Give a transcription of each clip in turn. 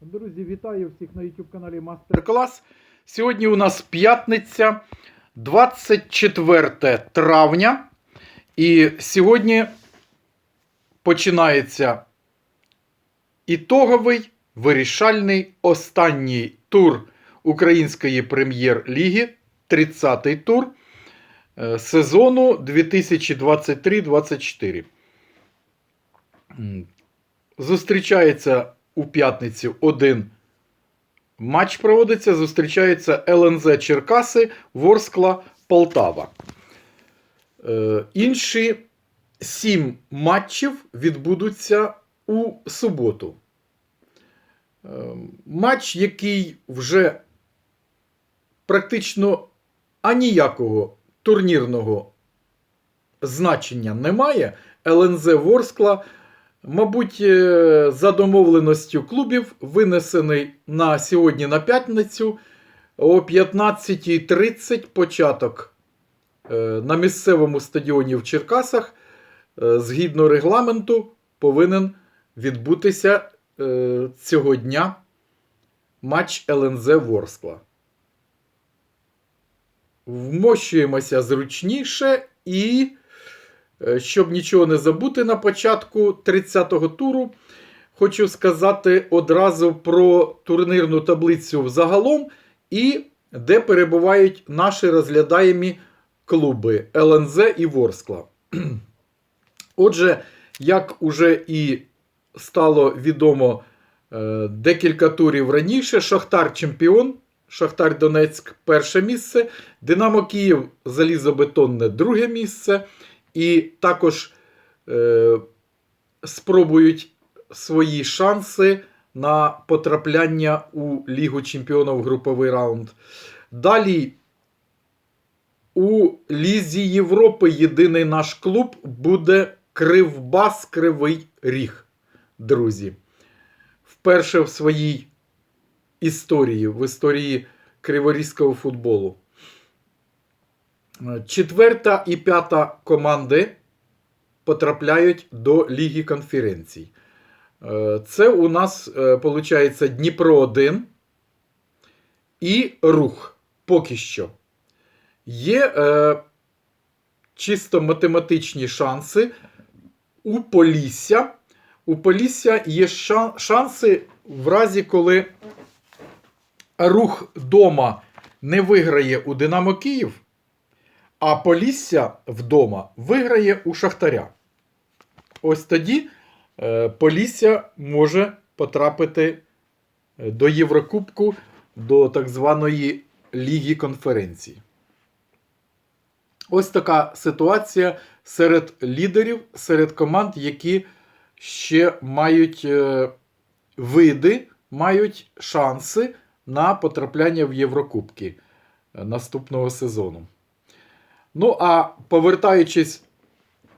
Друзі, вітаю всіх на YouTube каналі Мастер Клас. Сьогодні у нас п'ятниця, 24 травня. І сьогодні починається ітоговий вирішальний останній тур Української прем'єр-ліги, 30-й тур е, сезону 2023-24. Зустрічається у п'ятницю один матч проводиться. Зустрічається ЛНЗ Черкаси, Ворскла, Полтава. Е, інші сім матчів відбудуться у суботу. Е, матч, який вже практично аніякого турнірного значення не має. ЛНЗ Ворскла, мабуть, е, за домовленістю клубів винесений на сьогодні на п'ятницю о 15.30 початок е, на місцевому стадіоні в Черкасах. е, Згідно регламенту, повинен відбутися цього дня матч ЛНЗ Ворскла. Вмощуємося зручніше і, щоб нічого не забути на початку 30-го туру, хочу сказати одразу про турнірну таблицю взагалом і де перебувають наші розглядаємі клуби ЛНЗ і Ворскла. Отже, як уже і стало відомо е, декілька турів раніше, Шахтар чемпіон, Шахтар Донецьк перше місце, Динамо Київ залізобетонне друге місце. І також е, спробують свої шанси на потрапляння у Лігу Чемпіонів груповий раунд. Далі у Лізі Європи єдиний наш клуб буде Кривбас Кривий Ріг, друзі. Вперше в своїй історії, в історії криворізького футболу. Четверта і п'ята команди потрапляють до Ліги конференцій. Е, Це у нас, виходить, Дніпро 1 і рух поки що. Є е, чисто математичні шанси у Полісся. У Полісся є шанси в разі, коли рух дома не виграє у Динамо Київ, а Полісся вдома виграє у Шахтаря. Ось тоді е, Полісся може потрапити е, до Єврокубку, до так званої Ліги конференцій. Ось така ситуація серед лідерів, серед команд, які ще мають е, види, мають шанси на потрапляння в Єврокубки наступного сезону. Ну, а повертаючись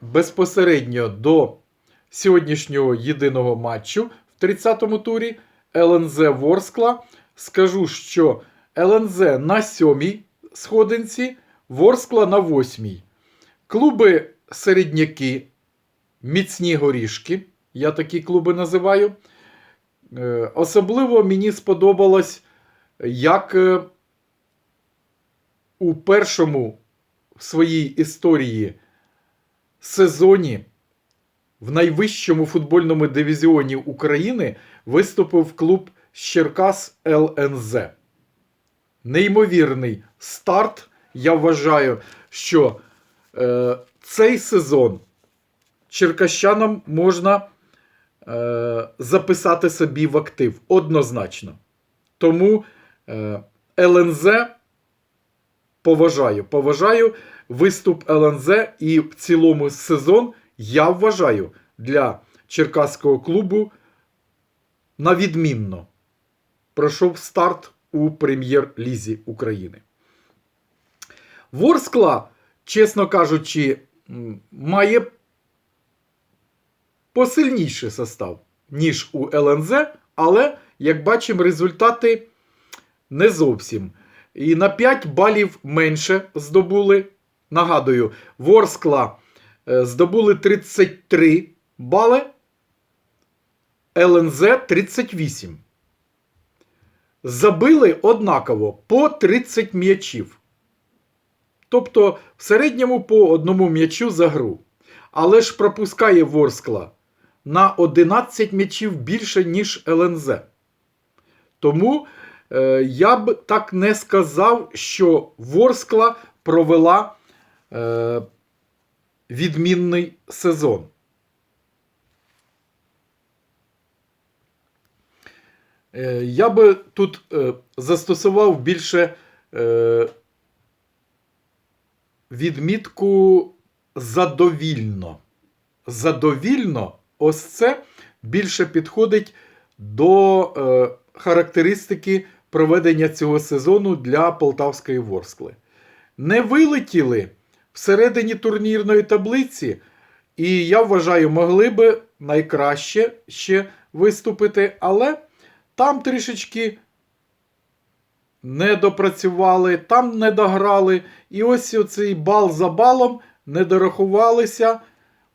безпосередньо до сьогоднішнього єдиного матчу в 30-му турі ЛНЗ Ворскла, скажу, що ЛНЗ на сьомій сходинці, Ворскла на восьмій. Клуби середняки, міцні горішки, я такі клуби називаю. Е, Особливо мені сподобалось, як е, у першому в своїй історії сезоні в найвищому футбольному дивізіоні України виступив клуб Черкас ЛНЗ. Неймовірний старт. Я вважаю, що е, цей сезон черкащанам можна е, записати собі в актив однозначно. Тому е, ЛНЗ поважаю. Поважаю виступ ЛНЗ і в цілому сезон я вважаю для черкаського клубу на відмінно. Пройшов старт у прем'єр-лізі України. Ворскла, чесно кажучи, має посильніший состав, ніж у ЛНЗ, але, як бачимо, результати не зовсім. І на 5 балів менше здобули. Нагадую, Ворскла е, здобули 33 бали, ЛНЗ 38. забили однаково по 30 м'ячів. Тобто в середньому по одному м'ячу за гру. Але ж пропускає Ворскла на 11 м'ячів більше, ніж ЛНЗ. Тому я б так не сказав, що Ворскла провела е, відмінний сезон. Е, Я би тут е, застосував більше е, відмітку задовільно. Задовільно, ось це більше підходить до е, характеристики проведення цього сезону для Полтавської Ворскли. Не вилетіли всередині турнірної таблиці, і я вважаю, могли би найкраще ще виступити, але там трішечки не допрацювали, там не дограли. І ось оцей бал за балом не дорахувалися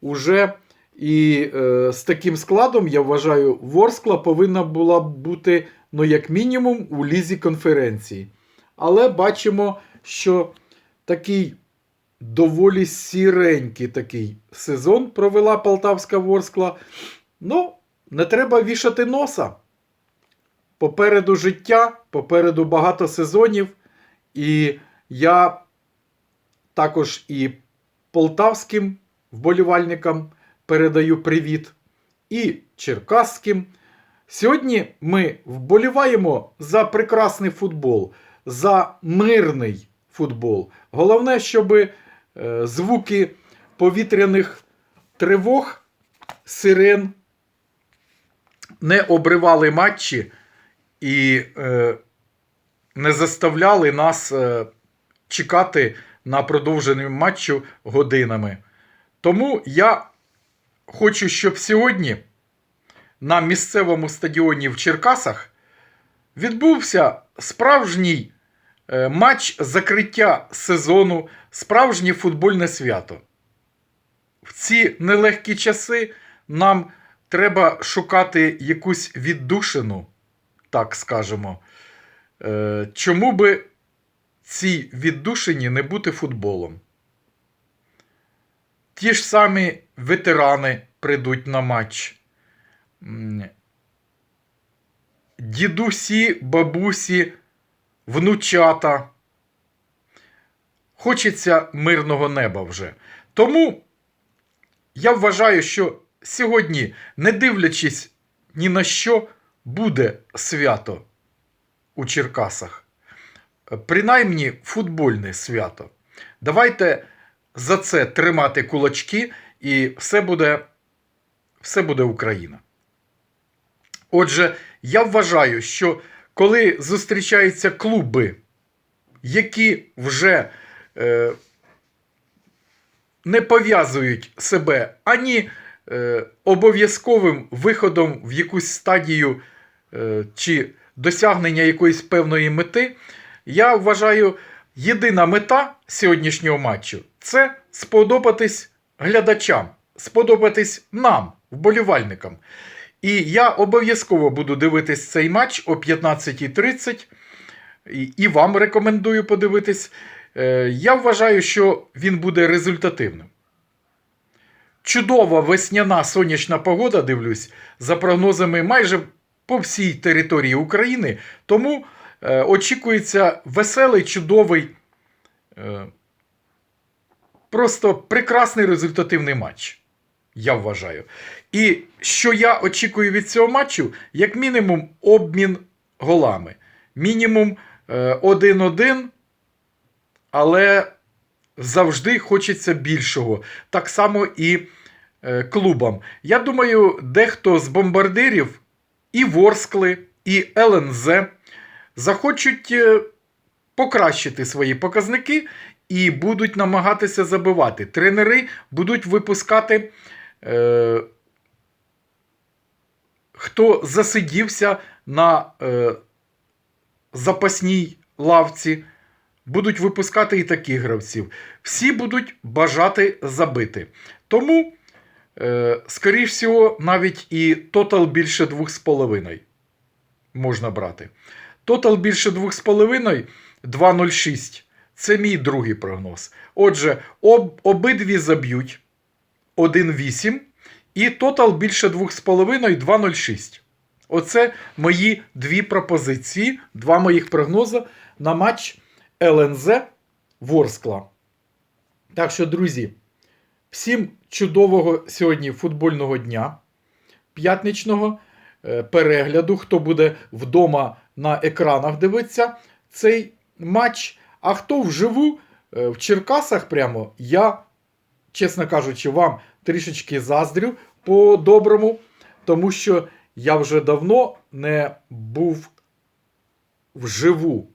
уже. І е, з таким складом, я вважаю, Ворскла повинна була бути, ну, як мінімум, у лізі конференції. Але бачимо, що такий доволі сіренький такий сезон провела Полтавська Ворскла. Ну, не треба вішати носа. Попереду життя, попереду багато сезонів. І я також і полтавським вболівальникам передаю привіт, і черкаським. Сьогодні ми вболіваємо за прекрасний футбол, за мирний футбол. Головне, щоб е, звуки повітряних тривог, сирен не обривали матчі і е, не заставляли нас е, чекати на продовження матчу годинами. Тому я хочу, щоб сьогодні на місцевому стадіоні в Черкасах відбувся справжній е, матч закриття сезону, справжнє футбольне свято. В ці нелегкі часи нам треба шукати якусь віддушину, так скажемо. Е, Чому би цій віддушині не бути футболом? Ті ж самі ветерани прийдуть на матч. Дідусі, бабусі, внучата. Хочеться мирного неба вже. Тому я вважаю, що сьогодні, не дивлячись ні на що, буде свято у Черкасах. Принаймні футбольне свято. Давайте за це тримати кулачки, і все буде, все буде Україна. Отже, я вважаю, що коли зустрічаються клуби, які вже е, не пов'язують себе ані е, обов'язковим виходом в якусь стадію е, чи досягнення якоїсь певної мети, я вважаю, єдина мета сьогоднішнього матчу це сподобатись глядачам, сподобатись нам, вболівальникам. І я обов'язково буду дивитись цей матч о 15.30. І, вам рекомендую подивитись. Е, я вважаю, що він буде результативним. Чудова весняна сонячна погода, дивлюсь, за прогнозами майже по всій території України. Тому е, очікується веселий, чудовий, е, просто прекрасний результативний матч. Я вважаю. І що я очікую від цього матчу, як мінімум, обмін голами. Мінімум е, 1-1, але завжди хочеться більшого. Так само і е, клубам. Я думаю, дехто з бомбардирів і Ворскли, і ЛНЗ захочуть е, покращити свої показники і будуть намагатися забивати. Тренери будуть випускати. Е, Хто засидівся на е, запасній лавці, будуть випускати і таких гравців. Всі будуть бажати забити. Тому, е, скоріш всього, навіть і тотал більше 2,5 можна брати. Тотал більше 2,5 2,06. Це мій другий прогноз. Отже, об, обидві заб'ють 1,8 і тотал більше 2,5 2,06. Оце мої дві пропозиції, два моїх прогнози на матч ЛНЗ Ворскла. Так що, друзі, всім чудового сьогодні футбольного дня, п'ятничного е, перегляду, хто буде вдома на екранах дивитися цей матч. А хто вживу е, в Черкасах прямо, я, чесно кажучи, вам трішечки заздрю по-доброму, тому що я вже давно не був вживу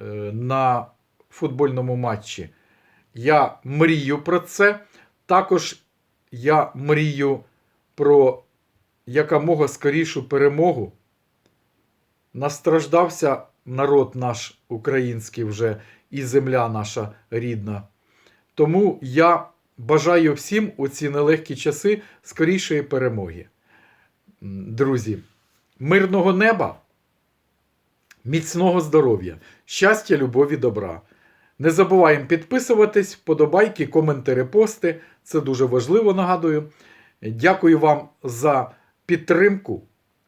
е, на футбольному матчі. Я мрію про це. Також я мрію про якомога скорішу перемогу. Настраждався народ наш український вже і земля наша рідна. Тому я бажаю всім у ці нелегкі часи скорішої перемоги. Друзі, мирного неба, міцного здоров'я, щастя, любові, добра. Не забуваємо підписуватись, вподобайки, коментарі, пости. Це дуже важливо, нагадую. Дякую вам за підтримку.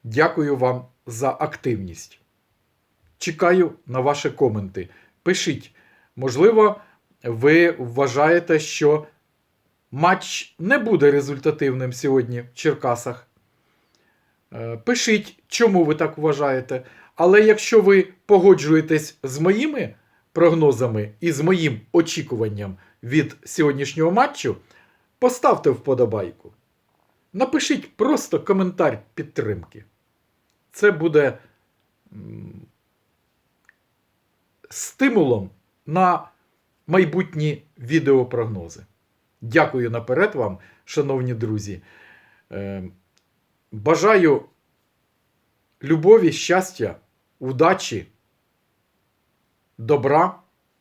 Дякую вам за активність. Чекаю на ваші коменти. Пишіть. Можливо, ви вважаєте, що матч не буде результативним сьогодні в Черкасах. Е, Пишіть, чому ви так вважаєте. Але якщо ви погоджуєтесь з моїми прогнозами і з моїм очікуванням від сьогоднішнього матчу, поставте вподобайку. Напишіть просто коментар підтримки. Це буде стимулом на майбутні відеопрогнози. Дякую наперед вам, шановні друзі. Е, Бажаю любові, щастя, удачі, добра,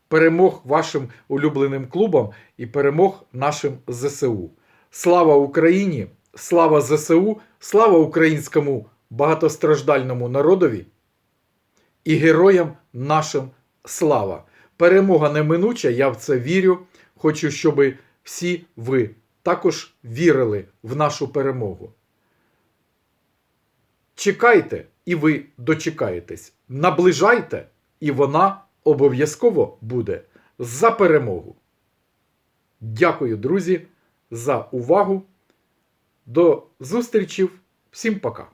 перемог вашим улюбленим клубам і перемог нашим ЗСУ. Слава Україні! Слава ЗСУ! Слава українському багатостраждальному народові і героям нашим слава! Перемога неминуча, я в це вірю. Хочу, щоб всі ви також вірили в нашу перемогу. Чекайте, і ви дочекаєтесь. Наближайте, і вона обов'язково буде за перемогу. Дякую, друзі, за увагу. До зустрічі. Всім пока.